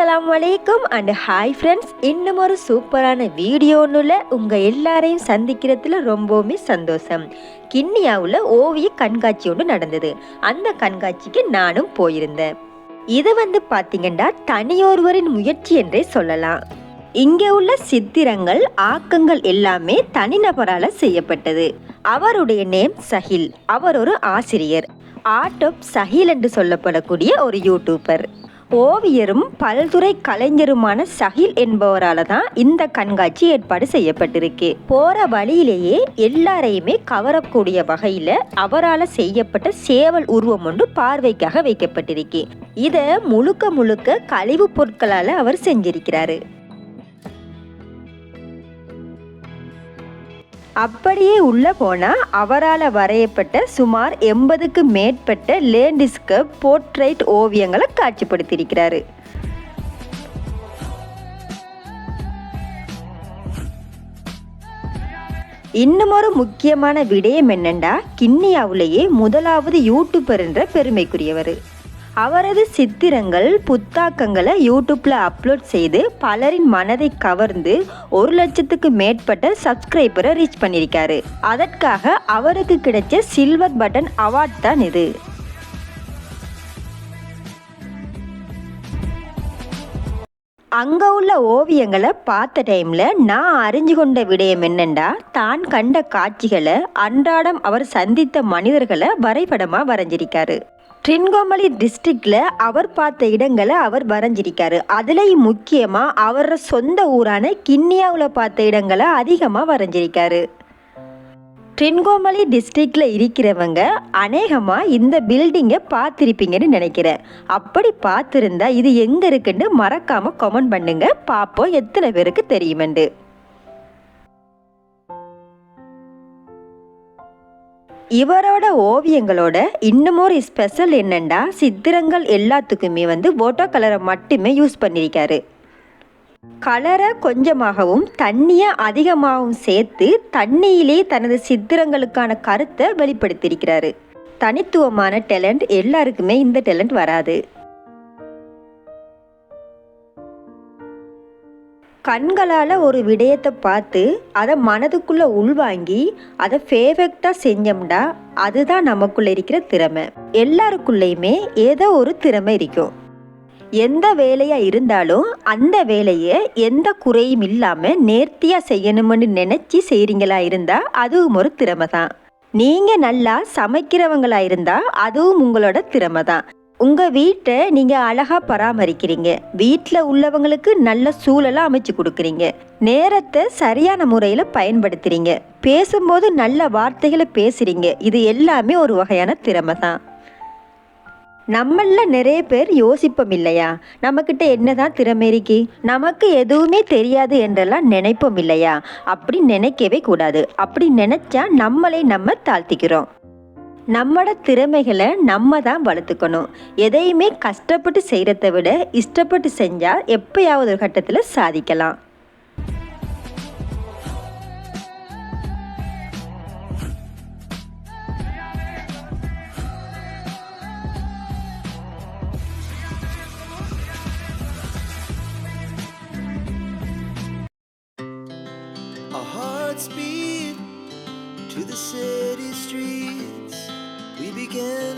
அஸ்லாம் வலைக்கும் and hi friends இன்னும் ஒரு சூப்பரான வீடியோன்னுல உங்கள் எல்லாரையும் சந்திக்கிறதுல ரொம்பவுமே சந்தோஷம். கிண்ணியாவில் ஓவிய கண்காட்சி ஒன்று நடந்தது. அந்த கண்காட்சிக்கு நானும் போயிருந்தேன். இது வந்து பார்த்தீங்கன்னா தனியொருவரின் முயற்சி என்றே சொல்லலாம். இங்கே உள்ள சித்திரங்கள் ஆக்கங்கள் எல்லாமே தனிநபரால் செய்யப்பட்டது. அவருடைய நேம் சஹில். அவர் ஒரு ஆசிரியர். ஆர்ட் ஆஃப் சஹில் என்று சொல்லப்படக்கூடிய ஒரு யூடியூபர் ஓவியரும் பல்துறை கலைஞருமான சஹில் என்பவரால் தான் இந்த கண்காட்சி ஏற்பாடு செய்யப்பட்டிருக்கு. போற வழியிலேயே எல்லாரையுமே கவரக்கூடிய வகையில அவரால் செய்யப்பட்ட சேவல் உருவம் ஒன்று பார்வைக்காக வைக்கப்பட்டிருக்கு. இதை முழுக்க முழுக்க கழிவுப் பொருட்களால் அவர் செஞ்சிருக்கிறாரு. அப்படியே உள்ளே போனால் அவரால் வரையப்பட்ட சுமார் எண்பதுக்கு மேற்பட்ட லேண்டிஸ்கப் போர்ட்ரைட் ஓவியங்களை காட்சிப்படுத்தியிருக்கிறாரு. இன்னும் ஒரு முக்கியமான விடயம் என்னெண்டா? கிண்ணியாவுலேயே முதலாவது யூடியூபர் என்ற பெருமைக்குரியவர். அவரது சித்திரங்கள் புத்தாக்கங்களை யூடியூப்பில் அப்லோட் செய்து பலரின் மனதை கவர்ந்து ஒரு லட்சத்துக்கு மேற்பட்ட சப்ஸ்கிரைபரை ரீச் பண்ணியிருக்காரு. அதற்காக அவருக்கு கிடைச்ச சில்வர் பட்டன் அவார்ட் தான் இது. அங்கே உள்ள ஓவியங்களை பார்த்த டைமில் நான் அறிஞ்சு கொண்ட விடயம் என்னென்னா தான் கண்ட காட்சிகளை அன்றாடம் அவர் சந்தித்த மனிதர்களை வரைபடமாக வரைஞ்சிருக்காரு. ட்ரின்கோமலி டிஸ்ட்ரிக்டில் அவர் பார்த்த இடங்களை அவர் வரைஞ்சிருக்காரு. அதுலேயும் முக்கியமாக அவரோட சொந்த ஊரான கிண்ணியாவில் பார்த்த இடங்களை அதிகமாக வரைஞ்சிருக்காரு. ட்ரின்கோமலி டிஸ்ட்ரிக்டில் இருக்கிறவங்க அநேகமாக இந்த பில்டிங்கை பார்த்துருப்பீங்கன்னு நினைக்கிறேன். அப்படி பார்த்துருந்தா இது எங்கே இருக்குன்னு மறக்காமல் கமெண்ட் பண்ணுங்கள் பார்ப்போம். எத்தனை பேருக்கு தெரியுமெண்டு இவரோட ஓவியங்களோட இன்னும் ஒரு ஸ்பெஷல் என்னென்னா சித்திரங்கள் எல்லாத்துக்குமே வந்து ஓட்டோ கலரை மட்டுமே யூஸ் பண்ணியிருக்காரு கலரை கொஞ்சமாகவும் தண்ணியை அதிகமாகவும் சேர்த்து தண்ணியிலே தனது சித்திரங்களுக்கான கருத்தை வெளிப்படுத்தியிருக்கிறாரு. தனித்துவமான டேலண்ட் எல்லாருக்குமே இந்த டேலண்ட் வராது. கண்களால் ஒரு விடயத்தை பார்த்து அதை மனதுக்குள்ளே உள்வாங்கி அதை ஃபேவெக்டாக செஞ்சோம்டா அதுதான் நமக்குள்ளே இருக்கிற திறமை. எல்லாருக்குள்ளேயுமே ஏதோ ஒரு திறமை இருக்கும். எந்த வேலையாக இருந்தாலும் அந்த வேலையை எந்த குறையும் இல்லாமல் நேர்த்தியாக செய்யணும்னு நினச்சி செய்கிறீங்களா இருந்தால் அதுவும் ஒரு திறமை தான் நீங்கள் நல்லா சமைக்கிறவங்களா இருந்தால் அதுவும் உங்களோட திறமை தான் உங்கள் வீட்டை நீங்கள் அழகாக பராமரிக்கிறீங்க. வீட்டில் உள்ளவங்களுக்கு நல்ல சூழலை அமைச்சு கொடுக்குறீங்க. நேரத்தை சரியான முறையில் பயன்படுத்துகிறீங்க பேசும்போது நல்ல வார்த்தைகளை பேசுகிறீங்க இது எல்லாமே ஒரு வகையான திறமை தான் நம்மள நிறைய பேர் யோசிப்போம் இல்லையா? நம்மக்கிட்ட என்னதான் திறமை இருக்கு? நமக்கு எதுவுமே தெரியாது என்றெல்லாம் நினைப்போம் இல்லையா? அப்படி நினைக்கவே கூடாது. அப்படி நினைச்சா நம்மளை நம்ம தாழ்த்திக்கிறோம். நம்மளோட திறமைகளை நம்ம தான் வளர்த்துக்கணும். எதையுமே கஷ்டப்பட்டு செய்கிறத விட இஷ்டப்பட்டு செஞ்சால் எப்பயாவது ஒரு கட்டத்தில் சாதிக்கலாம்.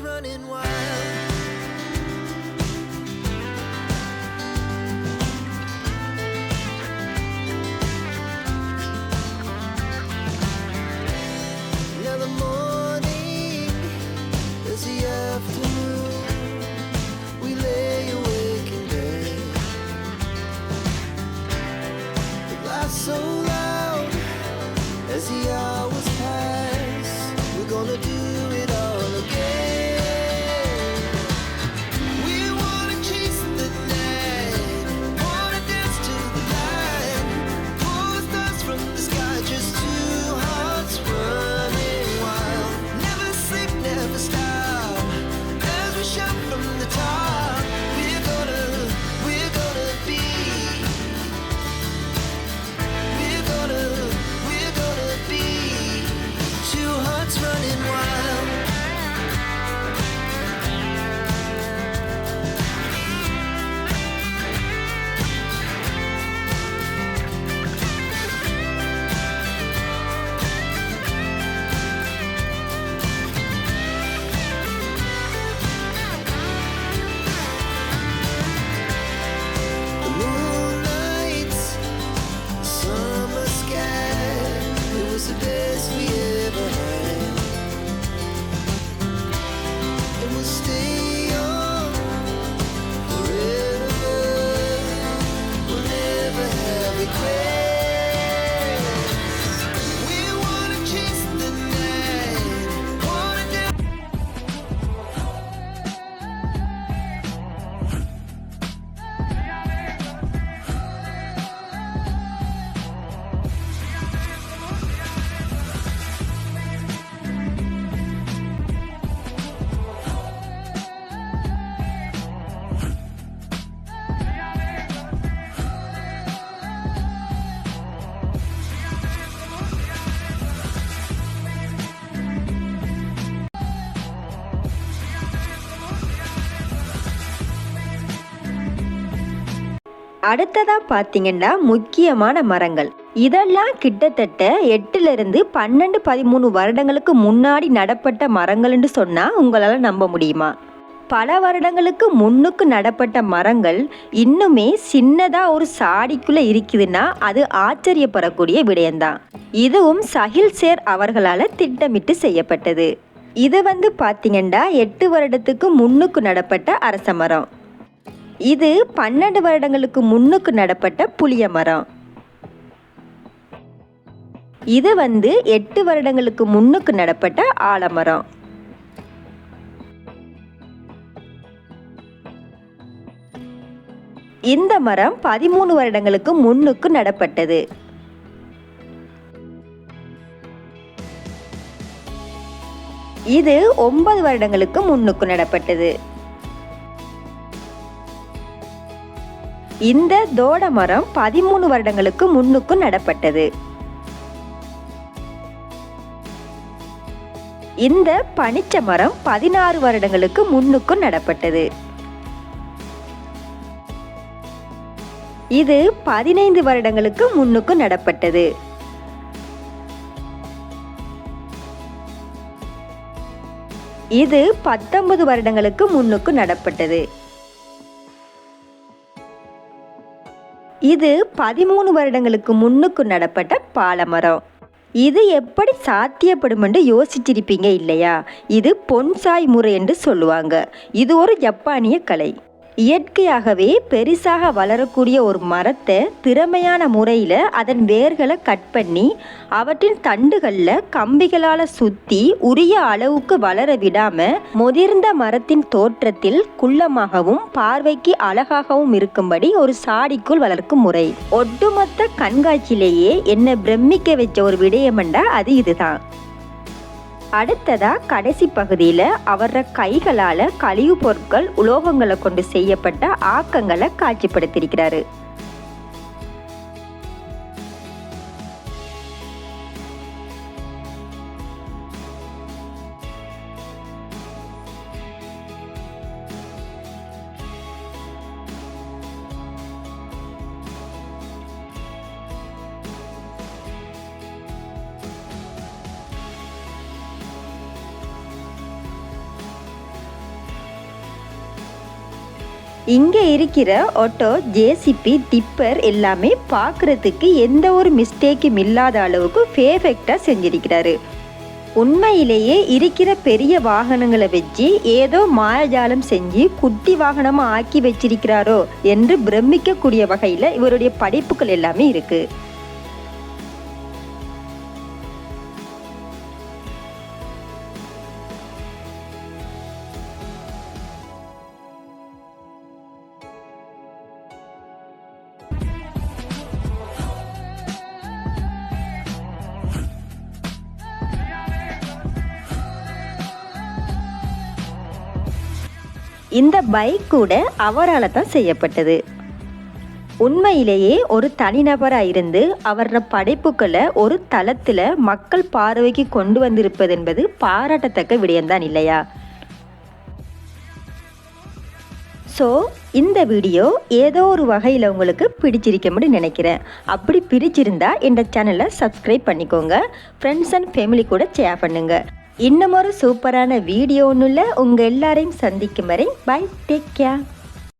running wild. அடுத்ததா பார்த்தீங்கன்னா முக்கியமான மரங்கள். இதெல்லாம் கிட்டத்தட்ட எட்டுல இருந்து பன்னெண்டு பதிமூணு வருடங்களுக்கு முன்னாடி நடப்பட்ட மரங்கள்னு சொன்னா உங்களால நம்ப முடியுமா? பல வருடங்களுக்கு முன்னுக்கு நடப்பட்ட மரங்கள் இன்னுமே சின்னதா ஒரு சாடிக்குள்ள இருக்குதுன்னா அது ஆச்சரியப்படக்கூடிய விடயம்தான். இதுவும் சஹில் சேர் அவர்களால் திட்டமிட்டு செய்யப்பட்டது. இது வந்து பார்த்தீங்கன்னா எட்டு வருடத்துக்கு முன்னுக்கு நடப்பட்ட அரச மரம். இது பன்னெண்டு வருடங்களுக்கு முன்னுக்கு நடப்பட்ட புளிய மரம். இது வந்து எட்டு வருடங்களுக்கு முன்னுக்கு நடப்பட்ட ஆலமரம். இந்த மரம் பதிமூணு வருடங்களுக்கு முன்னுக்கு நடப்பட்டது. இது ஒன்பது வருடங்களுக்கு முன்னுக்கு நடப்பட்டது. இந்த தோட மரம் பதிமூணு வருடங்களுக்கு முன்னுக்கு நடப்பட்டது. இந்த பனிச்ச மரம் பதினாறு வருடங்களுக்கு முன்னுக்கு நடப்பட்டது. இது பதினைந்து வருடங்களுக்கு முன்னுக்கு நடப்பட்டது. இது பத்தொன்பது வருடங்களுக்கு முன்னுக்கு நடப்பட்டது. இது பதிமூணு வருடங்களுக்கு முன்னுக்கு நடப்பட்ட பாலமரம். இது எப்படி சாத்தியப்படும் என்று யோசிச்சிருப்பீங்க இல்லையா? இது பொன்சாய் முறை என்று சொல்லுவாங்க. இது ஒரு ஜப்பானிய கலை. இயற்கையாகவே பெரிசாக வளரக்கூடிய ஒரு மரத்தை திறமையான முறையில் அதன் வேர்களை கட் பண்ணி அவற்றின் தண்டுகளில் கம்பிகளால் சுற்றி உரிய அளவுக்கு வளர விடாமல் முதிர்ந்த மரத்தின் தோற்றத்தில் குள்ளமாகவும் பார்வைக்கு அழகாகவும் இருக்கும்படி ஒரு சாடிக்குள் வளர்க்கும் முறை. ஒட்டுமொத்த கண்காட்சியிலேயே என்னை பிரமிக்க வச்ச ஒரு விடயமண்டா அது இதுதான். அடுத்ததா கடைசி பகுதியில் அவர கைகளால் கழிவு பொருட்கள் உலோகங்களை கொண்டு செய்யப்பட்ட ஆக்கங்களை காட்சிப்படுத்தியிருக்கிறாரு. இங்கே இருக்கிற ஆட்டோ ஜேசிபி டிப்பர் எல்லாமே பார்க்குறதுக்கு எந்த ஒரு மிஸ்டேக்கும் இல்லாத அளவுக்கு பேர்ஃபெக்டாக செஞ்சிருக்கிறாரு. உண்மையிலேயே இருக்கிற பெரிய வாகனங்களை வச்சு ஏதோ மாயஜாலம் செஞ்சு குட்டி வாகனமாக ஆக்கி வச்சிருக்கிறாரோ என்று பிரமிக்கக்கூடிய வகையில் இவருடைய படைப்புகள் எல்லாமே இருக்குது இந்த பைக் கூட அவரால் தான் செய்யப்பட்டது. உண்மையிலேயே ஒரு தனிநபராக இருந்து அவரோட படைப்புகளை ஒரு தளத்தில் மக்கள் பார்வைக்கு கொண்டு வந்திருப்பது என்பது பாராட்டத்தக்க விடயம்தான் இல்லையா? ஸோ இந்த வீடியோ ஏதோ ஒரு வகையில் உங்களுக்கு பிடிச்சிருக்கும்னு நினைக்கிறேன். அப்படி பிடிச்சிருந்தா இந்த சேனலை சப்ஸ்கிரைப் பண்ணிக்கோங்க. ஃப்ரெண்ட்ஸ் அண்ட் ஃபேமிலி கூட ஷேர் பண்ணுங்கள் இன்னும் ஒரு சூப்பரான வீடியோ ஒன்றுல உங்கள் எல்லாரையும் சந்திக்கும் வரை பை டேக் கேர்